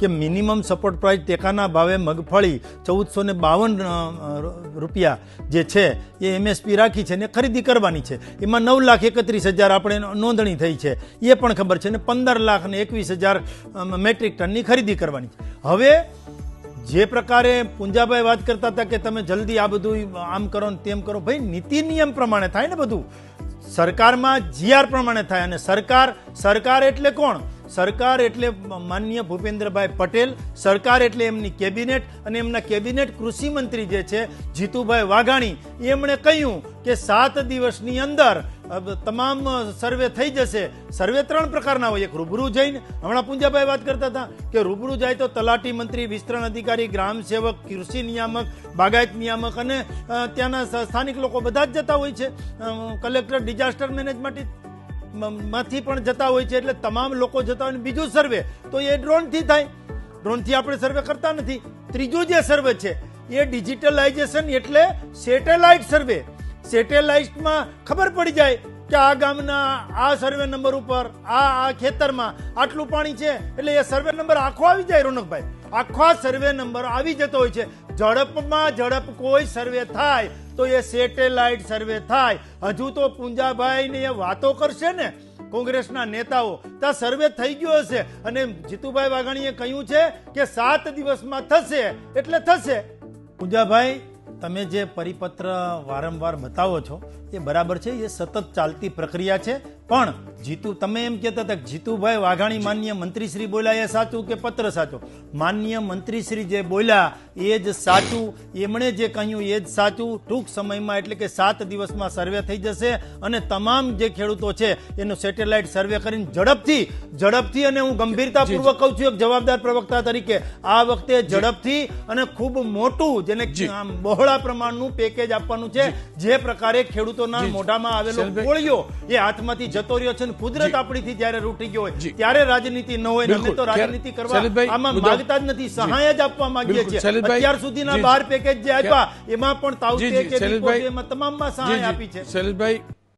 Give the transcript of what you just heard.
કે minimum support price ટેકાના ભાવે મગફળી ચૌદસો ને બાવન રૂપિયા જે છે, એ એમએસપી રાખી છે ને ખરીદી કરવાની છે. એમાં નવ લાખ એકત્રીસ હજાર આપણે નોંધણી થઈ છે. એ પણ ખબર છે ને પંદર લાખ ને એકવીસ હજાર મેટ્રિક ટનની ખરીદી કરવાની છે. હવે જે પ્રકારે પુંજાભાઈ વાત કરતા હતા કે તમે જલ્દી આ બધું આમ કરો ને તેમ કરો, ભાઈ નીતિ નિયમ પ્રમાણે થાય ને બધું. સરકારમાં જીઆર પ્રમાણે થાય અને સરકાર સરકાર એટલે કોણ? સરકાર એટલે માન્ય ભૂપેન્દ્રભાઈ પટેલ, સરકાર એટલે એમની કેબિનેટ અને એમના કેબિનેટ કૃષિ મંત્રી જે છે, જીતુભાઈ વાઘાણી, એમણે કહ્યું કે સાત દિવસની અંદર તમામ સર્વે થઈ જશે. સર્વે ત્રણ પ્રકારના હોય. એક રૂબરૂ જઈને, હમણાં પૂંજાભાઈ વાત કરતા હતા કે રૂબરૂ જાય તો તલાટી મંત્રી, વિસ્તરણ અધિકારી, ગ્રામ સેવક, કૃષિ નિયામક, બાગાયત નિયામક અને ત્યાંના સ્થાનિક લોકો બધા જ જતા હોય છે. કલેક્ટર, ડિઝાસ્ટર મેનેજમેન્ટ માંથી પણ જતા હોય છે એટલે તમામ લોકો જતા હોય બીજું સર્વે, તો એ ડ્રોનથી થાય. ડ્રોનથી આપણે સર્વે કરતા નથી. ત્રીજું જે સર્વે છે, એ ડિજિટલાઇઝેશન એટલે સેટેલાઇટ સર્વે. સેટેલાઇટમાં ખબર પડી જાય કે આ ગામના આ સર્વે નંબર ઉપર, આ આ ખેતરમાં આટલું પાણી છે. એટલે એ સર્વે નંબર આખો આવી જાય રોનકભાઈ. આખો સર્વે નંબર આવી જતો હોય છે. ઝડપમાં ઝડપ કોઈ સર્વે થાય તો એ સેટેલાઇટ સર્વે થાય. હજુ તો પૂંજાભાઈની એ વાતો કરશે ને, કોંગ્રેસના નેતાઓ ત્યાં સર્વે થઈ ગયો હશે. અને જીતુભાઈ વાઘાણીએ કહ્યું છે કે સાત દિવસમાં થશે, એટલે થશે. પૂજાભાઈ, તમે જે પરિપત્ર વારંવાર બતાવો છો, એ બરાબર છે, એ સતત ચાલતી પ્રક્રિયા છે. પણ જીતુ તમે એમ કહેતા હતા જીતુભાઈ વાઘાણી માન્ય મંત્રીશ્રી બોલ્યા એ સાચું કે પત્ર સાચો? માન્ય મંત્રીશ્રી જે બોલ્યા એ જ સાચું. એમણે જે કહ્યું એ જ સાચું. ટૂંક સમયમાં એટલે કે સાત દિવસમાં સર્વે થઈ જશે અને તમામ જે ખેડૂતો છે એનું સેટેલાઇટ સર્વે કરીને ઝડપથી ઝડપથી અને હું ગંભીરતાપૂર્વક કહું છું એક જવાબદાર પ્રવક્તા તરીકે આ વખતે ઝડપથી અને ખૂબ મોટું જેને બહોળા પ્રમાણનું પેકેજ આપવાનું છે. જે. પ્રકારે ખેડૂતોના મોઢામાં આવેલો ગોળીઓ એ હાથમાંથી જતો રહ્યો છે કુદરત. આપણીથી જ્યારે રૂટી ગયો હોય ત્યારે રાજનીતિ ન હોય અમે તો રાજનીતિ કરવા આમાં માંગતા જ નથી સહાય જ આપવા માંગીએ. છીએ. અત્યાર સુધીના બાર પેકેજ જે આપ્યા એમાં પણ જી, કે એમાં તમામમાં સહાય આપી છે. શૈલેષભાઈ